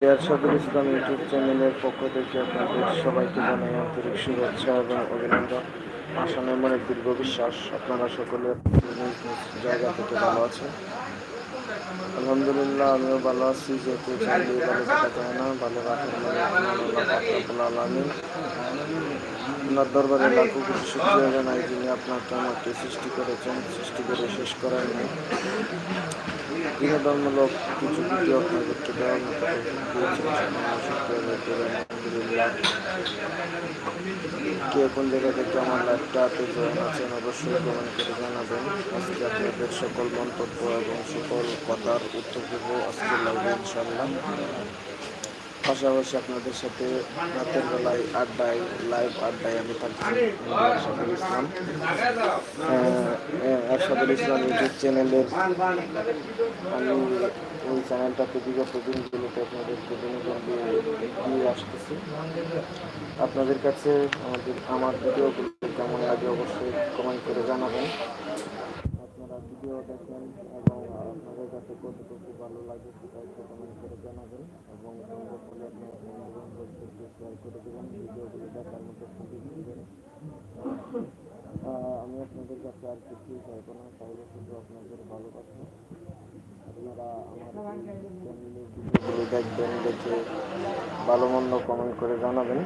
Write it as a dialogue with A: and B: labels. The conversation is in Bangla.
A: দেড়শাদুল ইসলাম ইউটিউব চ্যানেলের পক্ষ থেকে আপনাদের সবাইকে জানাই আন্তরিক শুভেচ্ছা এবং অভিনন্দন। আসনের মনে দীর্ঘ বিশ্বাস। আপনারা সকলে জায়গা থেকে ভালো আছেন। আলহামদুলিল্লাহ, আমিও ভালো আছি, যেহেতু চাইলে ভালো থাকা যায় না। ভালো আলমী আপনার দরবারে লাখো কোটি শুক্রিয়া জানাই যিনি আপনাকে আমাকে সৃষ্টি করেছেন। সৃষ্টি করে শেষ করার নেই বিনোদনমূলক কিছু ভিডিও আপনাদেরকে দেওয়ার মতো কে কোন জায়গা থেকে আমার লাইফটাতে জয়েন আছেন অবশ্যই কমেন্ট করে জানাবেন। আজকে আপনাদের সকল মন্তব্য এবং সকল কথার উত্তর দেব আজকে লাইভে ইনশাল্লাহ পাশাপাশি আপনাদের সাথে রাতের বেলায় আড্ডায় লাইভ আড্ডায় আমি থাকছি। আরশাদুল ইসলাম। আরশাদুল ইসলাম ইউটিউব চ্যানেলের আমি ওই চ্যানেলটাতে বিগত দিনগুলোতে আপনাদেরকে বিনোদন দিয়ে দিয়ে আসতেছি। আপনাদের কাছে আমাদের, আমার ভিডিওগুলো কেমন লাগে অবশ্যই কমেন্ট করে জানাবেন। আপনারা ভিডিও দেখেন এবং আপনাদের কাছে কতটুকু ভালো লাগে সেটা একটু কমেন্ট করে জানাবেন এবং সম্ভব হলে আপনার বন্ধু-বান্ধবদেরকে শেয়ার করে দেবেন, ভিডিওগুলো দেখার মতো সুযোগ দেবেন। আমি আপনাদের কাছে আর কিছুই চাইব না চাইব শুধু আপনাদের ভালো কথা আপনারা আমার চ্যানেলের ভিডিওগুলো দেখবেন, দেখে ভালো মন্দ কমেন্ট করে জানাবেন।